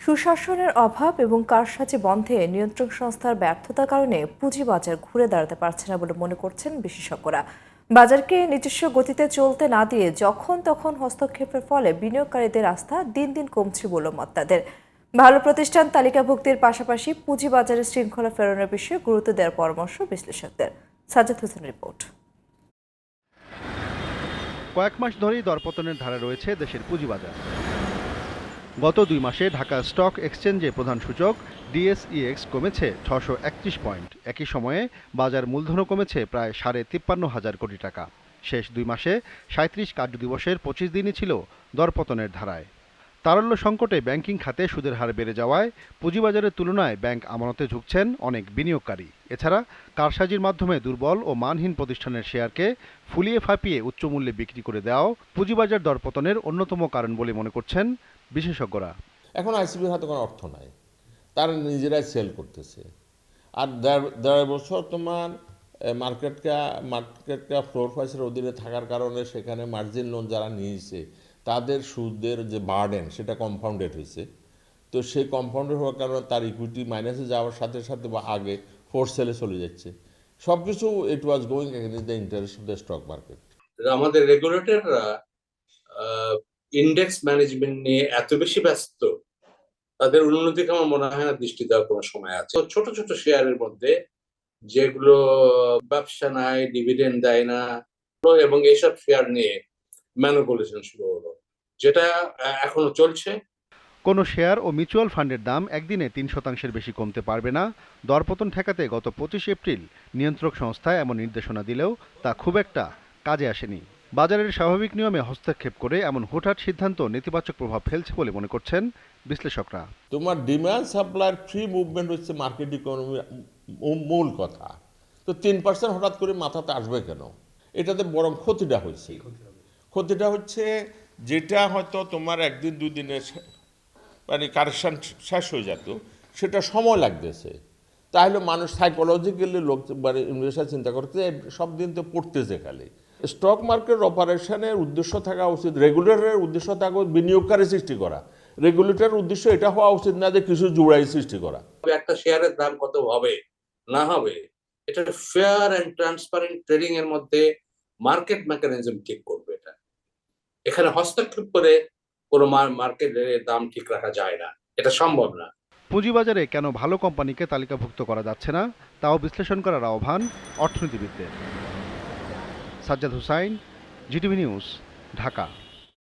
সুশাসনের অভাব এবং কারসাজি বন্ধে নিয়ন্ত্রক সংস্থার ব্যর্থতার কারণে পুঁজিবাজার ঘুরে দাঁড়াতে পারছে না বলে মনে করছেন বিশেষজ্ঞরা। বাজারকে নিজস্ব গতিতে চলতে না দিয়ে যখন তখন হস্তক্ষেপের ফলে বিনিয়োগকারীদের আস্থা দিন দিন কমছে বলে মত তাদের। ভালো প্রতিষ্ঠান তালিকাভুক্তির পাশাপাশি পুঁজিবাজারের শৃঙ্খলা ফেরানোর বিষয়ে গুরুত্ব দেওয়ার পরামর্শ বিশ্লেষকদের। সাজ্জাদ হোসেন রিপোর্ট। কয়েক মাস ধরেই দরপতনের ধারা রয়েছে দেশের পুঁজিবাজার। গত দুই মাসে ঢাকা স্টক এক্সচেঞ্জে প্রধান সূচক ডিএসইএক্স কমেছে ছশো একত্রিশ পয়েন্ট। একই সময়ে বাজার মূলধনও কমেছে প্রায় সাড়ে তিপ্পান্ন হাজার কোটি টাকা। শেষ দুই মাসে সাঁত্রিশ কার্যদিবসের পঁচিশ দিনই ছিল দরপতনের ধারায়। তারল্য সংকটে ব্যাংকিং খাতে সুদের হার বেড়ে যাওয়ায় পুঁজিবাজারের তুলনায় ব্যাংক আমানতে ঝুঁকছেন অনেক বিনিয়োগকারী। এছাড়া কারসাজির মাধ্যমে দুর্বল ও মানহীন প্রতিষ্ঠানের শেয়ারকে ফুলিয়ে ফাঁপিয়ে উচ্চমূল্যে বিক্রি করে দেওয়াও পুঁজিবাজার দরপতনের অন্যতম কারণ বলে মনে করছেন বিশেষজ্ঞরা। এখন আইসিবির হাতে কোনো অর্থ নাই। তারা নিজেরাই সেল করতেছে। আর দেড় বছর তোমার মার্কেটটা মার্কেটটা ফ্লোর প্রাইসের অধীনে থাকার কারণে সেখানে মার্জিন লোন যারা নিয়েছে তাদের সুদের যে বার্ডেন সেটা কম্পাউন্ডেড হয়েছে। তো সেই কম্পাউন্ডেড হওয়ার কারণে তার ইকুইটি মাইনাসে যাওয়ার সাথে সাথে বা আগে ফোর সেলে চলে যাচ্ছে। সব কিছু it was going against the interest of the stock market আমাদের রেগুলেটররা ইন্ডেক্স ম্যানেজমেন্ট নিয়ে এত বেশি ব্যস্ত, তাদের উন্নতিকে আমার মনে হয় না দৃষ্টি দেওয়ার কোনো সময় আছে। ছোট ছোট শেয়ারের মধ্যে যেগুলো ব্যবসা নাই ডিভিডেন্ড দেয় না, এবং এইসব শেয়ার নিয়ে ম্যানুপুলেশন শুরু হলো। যেটা এখনও চলছে। কোনো শেয়ার ও মিউচুয়াল ফান্ডের দাম একদিনে তিন শতাংশের বেশি কমতে পারবে না। দরপতন ঠেকাতে গত পঁচিশ এপ্রিল নিয়ন্ত্রক সংস্থা এমন নির্দেশনা দিলেও তা খুব একটা কাজে আসেনি। বাজারের স্বাভাবিক নিয়মে হস্তক্ষেপ করে এমন হুটহাট সিদ্ধান্ত নেতিবাচক প্রভাব ফেলছে বলে মনে করছেন বিশ্লেষকরা। তোমার ডিমান্ড সাপ্লাইয়ের ফ্রি মুভমেন্ট হচ্ছে মার্কেট ইকোনমির মূল কথা। তো তিন পার্সেন্ট হঠাৎ করে মাথাতে আসবে কেন? এটাতে বরং ক্ষতিটা হয়েছে ক্ষতিটা হচ্ছে যেটা হয়তো তোমার একদিন দুই দিনে শে- মানে কারেকশন শেষ হয়ে যেত, সেটা সময় লাগতেছে। তাহলে মানুষ সাইকোলজিক্যালি লোক মানে ইনভেস্টার চিন্তা করতে সব দিন তো পড়তেছে খালি। স্টক মার্কেট অপারেশনের উদ্দেশ্য থাকা উচিত রেগুলেটরের উদ্দেশ্য থাকা বিনিয়োগকারী সৃষ্টি করা। রেগুলেটরের উদ্দেশ্য এটা হওয়া উচিত না যে কিছু জুড়াই সৃষ্টি করা। একটা শেয়ারের দাম কত হবে, না হবে, এটা ফেয়ার অ্যান্ড ট্রান্সপারেন্ট ট্রেডিং এর মধ্যে মার্কেট মেকানিজম ঠিক করবে। এখানে হস্তক্ষেপ করে কোনো মার্কেটের দাম ঠিক রাখা যায় না। এটা সম্ভব না। পুঁজিবাজারে কেন ভালো কোম্পানিকে তালিকাভুক্ত করা যাচ্ছে না, তাও বিশ্লেষণ করার আহ্বান অর্থনীতিবিদদের। Sajjad Hussain, GTV news, Dhaka.